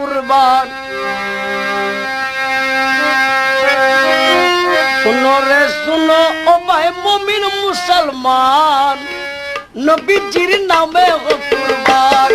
কুরবান। শুনো রে শুনো ও ভাই মুমিন মুসলমান। নবীজির নামে কুরবান।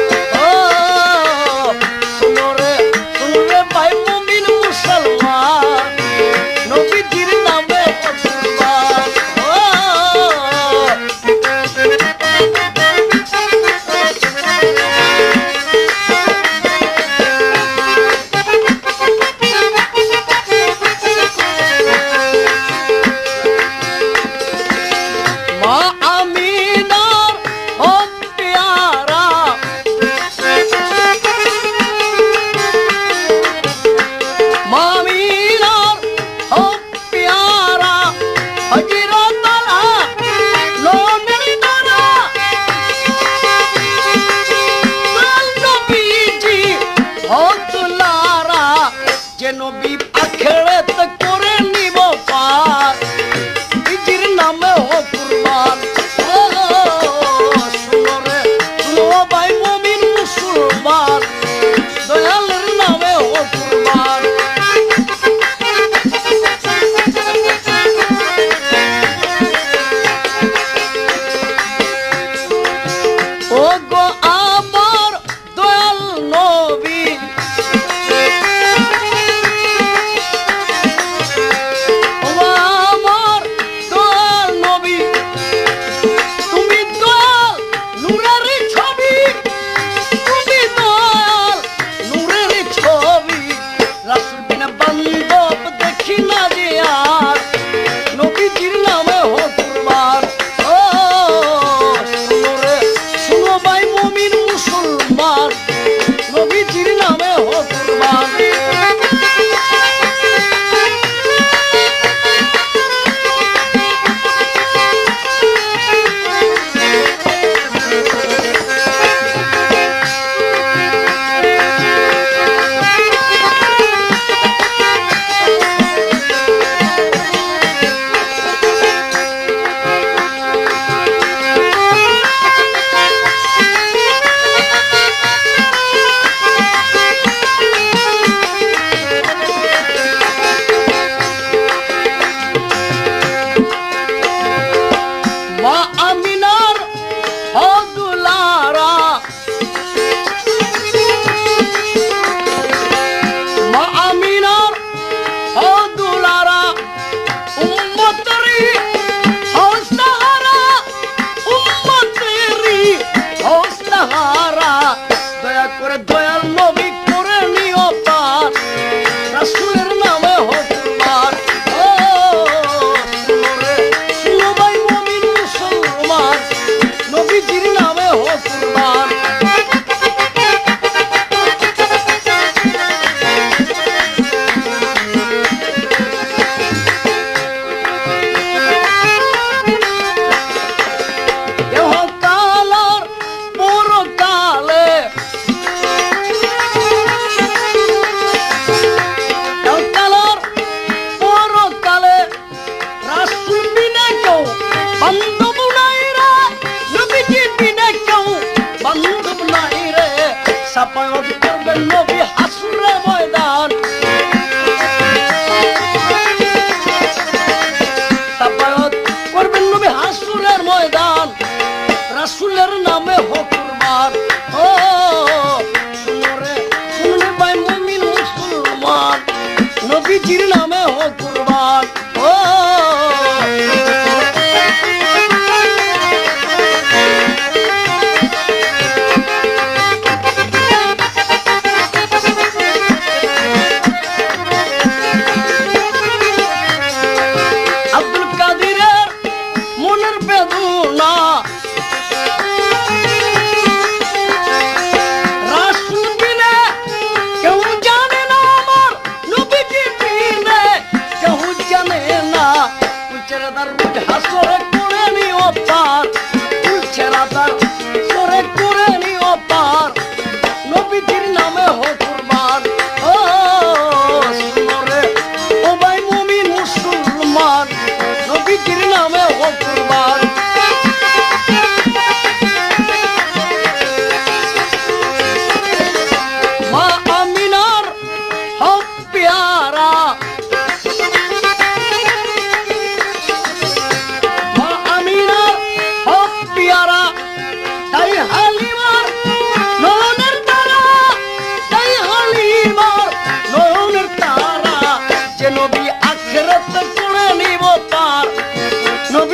zapagoteando el loco.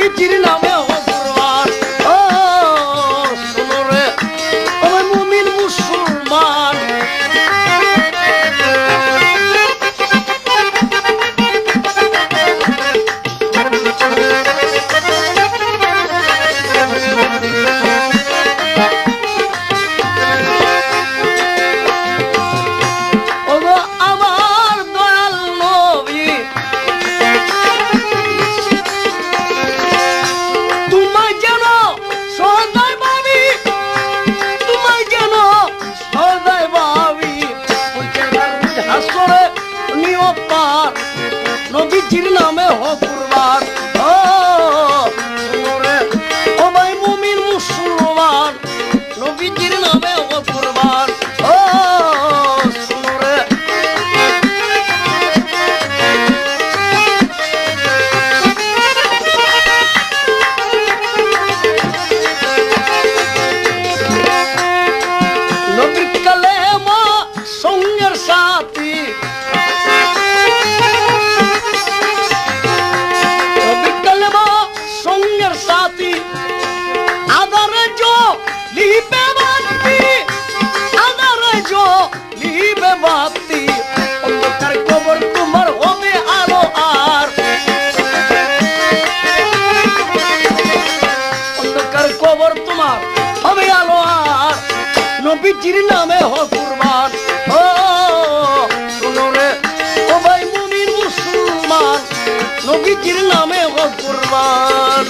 নবীজির নিও পার। নবীজির নামে হ কুরবান। জো বাতি অন্ধকার কবর তোমার হবে আলো আর। অন্ধকার কবর তোমার হবে আলো আর। নবীজির নামে হ কুরবান। ও, শুনো রে, ও ভাই মুমিন মুসলমান, নবীজির নামে হ কুরবান।